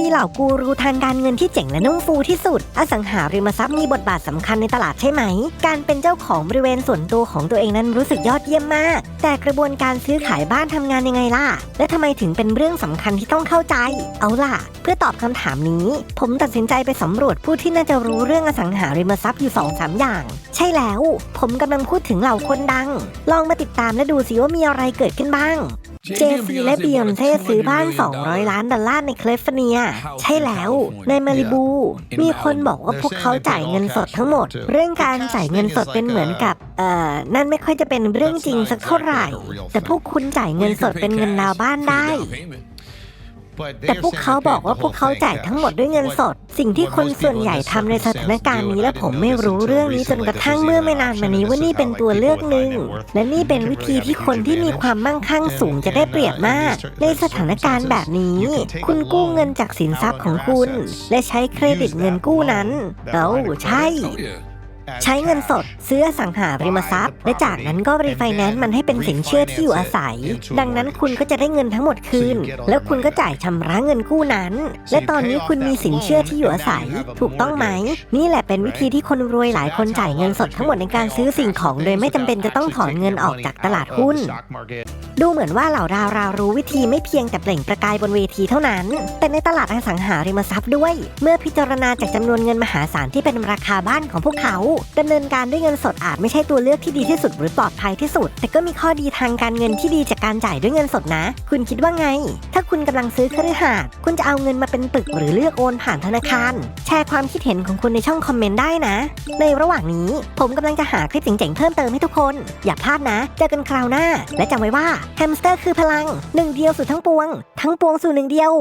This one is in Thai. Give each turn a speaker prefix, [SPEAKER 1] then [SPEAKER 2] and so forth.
[SPEAKER 1] ดีเหล่ากูรูทางการเงินที่เจ๋งและนุ่มฟูที่สุด อสังหาริมทรัพย์มีบทบาทสำคัญในตลาดใช่ไหม การเป็นเจ้าของบริเวณส่วนตัวของตัวเองนั้นรู้สึกยอดเยี่ยมมาก แต่กระบวนการซื้อขายบ้านทำงานยังไงล่ะ และทำไมถึงเป็นเรื่องสำคัญที่ต้องเข้าใจ เอาล่ะ เพื่อตอบคำถามนี้ ผมตัดสินใจไปสำรวจผู้ที่น่าจะรู้เรื่องอสังหาริมทรัพย์อยู่2อสามอย่าง ใช่แล้ว ผมกำลังพูดถึงเหล่าคนดัง ลองมาติดตามและดูสิว่ามีอะไรเกิดขึ้นบ้างเจซีและเบียอนเซ่ซื้อบ้าน 200 ล้านดอลลาร์ในแคลิฟอร์เนีย ใช่แล้ว ในมาริบู มีคนบอกว่าพวกเขาจ่ายเงินสดทั้งหมด เรื่องการจ่ายเงินสดเป็นเหมือนกับ เอ่อ นั่นไม่ค่อยจะเป็นเรื่องจริงสักเท่าไหร่ แต่พวกคุณจ่ายเงินสดเป็นเงินดาวน์บ้านได้ แต่พวกเขาบอกว่าพวกเขาจ่ายทั้งหมดด้วยเงินสด สิ่งที่คนส่วนใหญ่ทำในสถานการณ์นี้และผมไม่รู้เรื่องนี้จนกระทั่งเมื่อไม่นานมานี้ว่านี่เป็นตัวเลือกหนึ่ง และนี่เป็นวิธีที่คนที่มีความมั่งคั่งสูงจะได้เปรียบมาก ในสถานการณ์แบบนี้ คุณกู้เงินจากสินทรัพย์ของคุณ และใช้เครดิตเงินกู้นั้นเอ้าใช่ ใช้เงินสดซื้ออสังหาริมทรัพย์ และจากนั้นก็รีไฟแนนซ์มันให้เป็นสินเชื่อที่อยู่อาศัย ดังนั้นคุณก็จะได้เงินทั้งหมดคืน แล้วคุณก็จ่ายชำระเงินกู้นั้น และตอนนี้คุณมีสินเชื่อที่อยู่อาศัย ถูกต้องไหม นี่แหละเป็นวิธีที่คนรวยหลายคนจ่ายเงินสดทั้งหมดในการซื้อสิ่งของ โดยไม่จำเป็นจะต้องถอนเงินออกจากตลาดหุ้น ดูเหมือนว่าเหล่าดาวรารู้วิธีไม่เพียงแต่เปล่งประกายบนเวทีเท่านั้น แต่ในตลาดอสังหาริมทรัพย์ด้วย เมื่อพิจารณาจากจำนวนเงินมหาศาลที่เป็นราคาบ้านของพวกเขาดำเนินการด้วยเงินสดอาจไม่ใช่ตัวเลือกที่ดีที่สุดหรือปลอดภัยที่สุด แต่ก็มีข้อดีทางการเงินที่ดีจากการจ่ายด้วยเงินสดนะ คุณคิดว่าไง ถ้าคุณกำลังซื้อคฤหาสน์คุณจะเอาเงินมาเป็นปึกหรือเลือกโอนผ่านธนาคาร แชร์ความคิดเห็นของคุณในช่องคอมเมนต์ได้นะ ในระหว่างนี้ผมกำลังจะหาคลิปเจ๋งๆเพิ่มเติมให้ทุกคน อย่าพลาดนะ เจอกันคราวหน้า และจำไว้ว่าแฮมสเตอร์คือพลัง หนึ่งเดียวสู่ทั้งปวง ทั้งปวงสู่หนึ่งเดียว